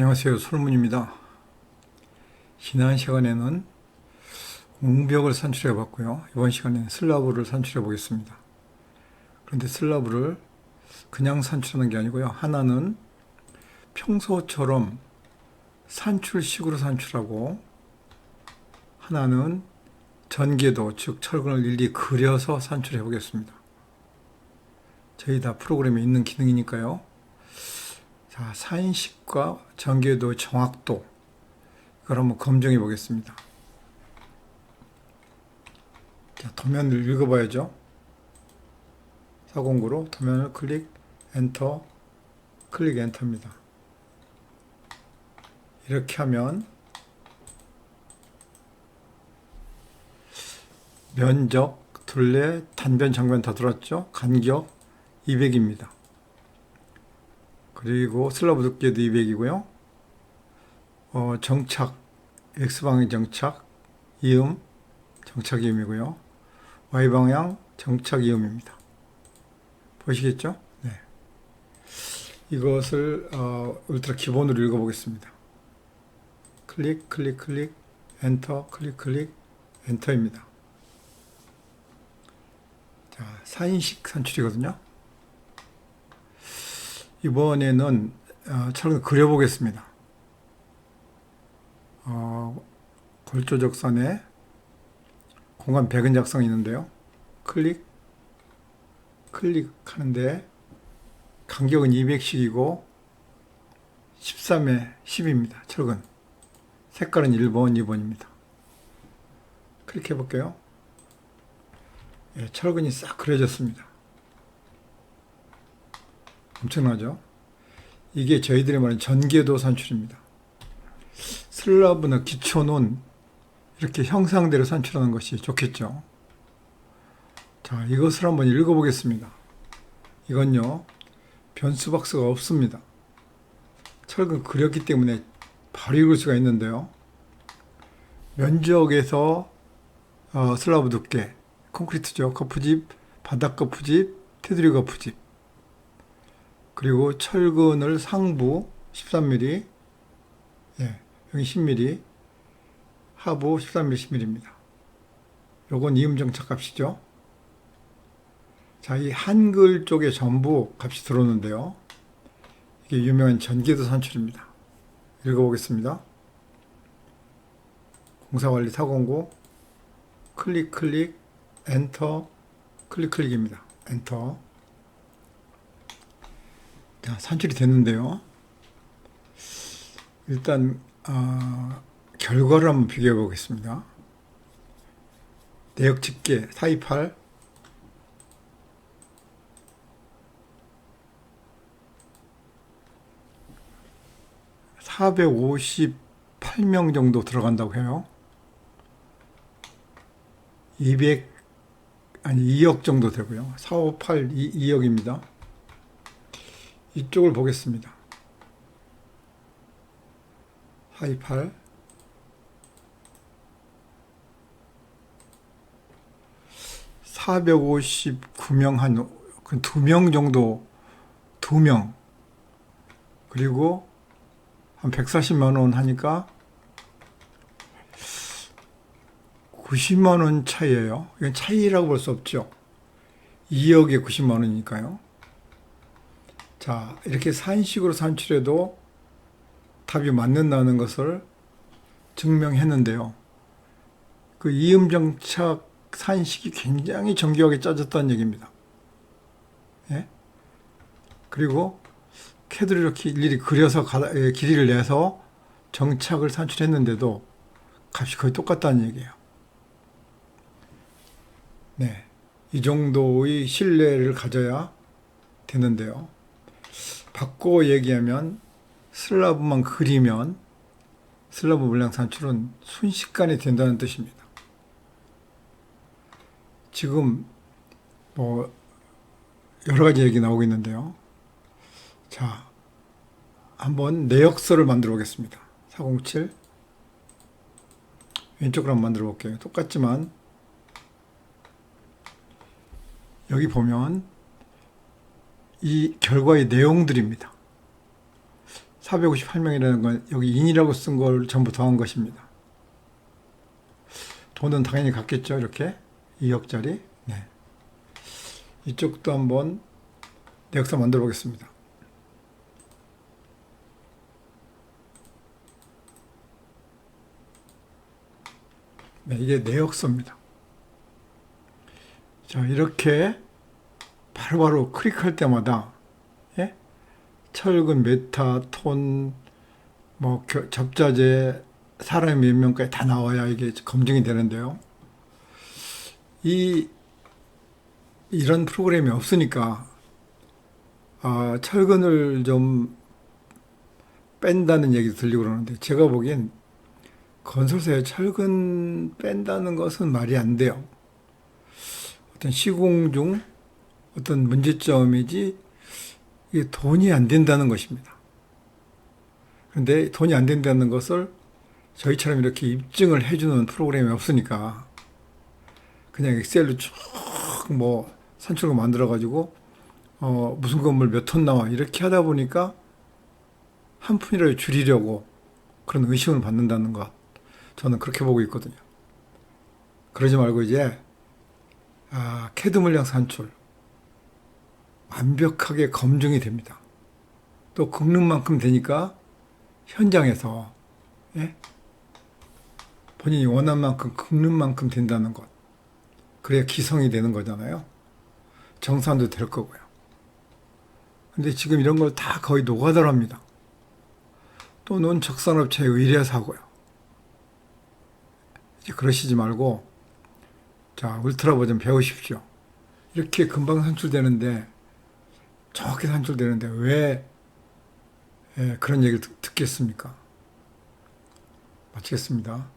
안녕하세요. 솔문입니다. 지난 시간에는 웅벽을 산출해 봤고요. 이번 시간에는 슬라브를 산출해 보겠습니다. 그런데 슬라브를 그냥 산출하는 게 아니고요. 하나는 평소처럼 산출식으로 산출하고 하나는 전개도 즉 철근을 일일이 그려서 산출해 보겠습니다. 저희 다 프로그램에 있는 기능이니까요. 자, 산식과 전개도 정확도 이걸 한번 검증해 보겠습니다. 자, 도면을 읽어봐야죠. 사공구로 도면을 클릭 엔터 클릭 엔터입니다. 이렇게 하면 면적, 둘레, 단변, 정변 다 들었죠? 간격 200입니다. 그리고 슬라브 두께도 200이고요. 어, 정착, X방향 정착, 이음, 정착 이음이고요. Y방향 정착 이음입니다. 보시겠죠? 네. 이것을 어, 울트라 기본으로 읽어보겠습니다. 클릭, 클릭, 클릭, 엔터, 클릭, 클릭, 엔터입니다. 자, 사인식 산출이거든요. 이번에는 어, 철을 그려보겠습니다. 어, 골조적선에 공간 백은 작성이 있는데요. 클릭, 클릭하는데 간격은 200씩이고 13에 10입니다. 철근. 색깔은 1번, 2번입니다. 클릭해 볼게요. 예, 철근이 싹 그려졌습니다. 엄청나죠? 이게 저희들이 말하는 전개도 산출입니다. 슬라브나 기초는 이렇게 형상대로 산출하는 것이 좋겠죠. 자, 이것을 한번 읽어보겠습니다. 이건요, 변수박스가 없습니다. 철근 그렸기 때문에 바로 읽을 수가 있는데요. 면적에서 어, 슬라브 두께, 콘크리트죠. 거푸집, 바닥 거푸집, 테두리 거푸집. 그리고 철근을 상부 13mm, 예, 여기 10mm, 하부 13mm, 10mm입니다. 요건 이음정착 값이죠. 자, 이 한글 쪽에 전부 값이 들어오는데요. 이게 유명한 전기도 산출입니다. 읽어보겠습니다. 공사관리 409, 클릭, 클릭, 엔터, 클릭, 클릭입니다. 엔터. 자, 산출이 됐는데요. 일단 어, 결과를 한번 비교해 보겠습니다. 내역 집계 428 458명 정도 들어간다고 해요. 200 아니 2억 정도 되고요. 458 2, 2억입니다. 이쪽을 보겠습니다. 428 459명 한 그 두 명 정도 두 명 그리고 한 140만 원 하니까 90만 원 차이예요. 이건 차이라고 볼 수 없죠. 2억에 90만 원이니까요. 자, 이렇게 산식으로 산출해도 답이 맞는다는 것을 증명했는데요. 그 이음정착 산식이 굉장히 정교하게 짜졌다는 얘기입니다. 예? 그리고 캐드를 이렇게 일일이 그려서 가, 예, 길이를 내서 정착을 산출했는데도 값이 거의 똑같다는 얘기예요. 네. 이 정도의 신뢰를 가져야 되는데요. 바꿔 얘기하면 슬라브만 그리면 슬라브 물량 산출은 순식간에 된다는 뜻입니다. 지금 뭐 여러 가지 얘기 나오고 있는데요. 자, 한번 내역서를 만들어 보겠습니다. 407 왼쪽으로 한번 만들어 볼게요. 똑같지만 여기 보면 이 결과의 내용들입니다. 458명이라는 건 여기 인이라고 쓴 걸 전부 더한 것입니다. 돈은 당연히 같겠죠. 이렇게 2억짜리. 네. 이쪽도 한번 내역서 만들어 보겠습니다. 네, 이게 내역서입니다. 자, 이렇게 바로바로 클릭할 때마다 예? 철근, 메타, 톤, 뭐 겨- 접자재, 사람이 몇 명까지 다 나와야 이게 검증이 되는데요. 이 이런 프로그램이 없으니까 아, 철근을 좀 뺀다는 얘기도 들리고 그러는데 제가 보기엔 건설사에 철근 뺀다는 것은 말이 안 돼요. 어떤 시공 중 어떤 문제점이지 이게 돈이 안 된다는 것입니다. 그런데 돈이 안 된다는 것을 저희처럼 이렇게 입증을 해주는 프로그램이 없으니까 그냥 엑셀로 쭉 뭐 산출고 만들어가지고 어 무슨 건물 몇 톤 나와 이렇게 하다 보니까 한 푼이라도 줄이려고 그런 의심을 받는다는 것 저는 그렇게 보고 있거든요. 그러지 말고 이제 아, 캐드 물량 산출 완벽하게 검증이 됩니다. 또 긁는 만큼 되니까 현장에서 예? 본인이 원한 만큼 긁는 만큼 된다는 것. 그래야 기성이 되는 거잖아요. 정산도 될 거고요. 근데 지금 이런 걸 다 거의 노가다로 합니다. 또는 적산업체에 의뢰해서 하고요. 이제 그러시지 말고, 자, 울트라 버전 배우십시오. 이렇게 금방 산출되는데, 정확히 산출되는데, 왜, 예, 그런 얘기를 듣, 듣겠습니까? 마치겠습니다.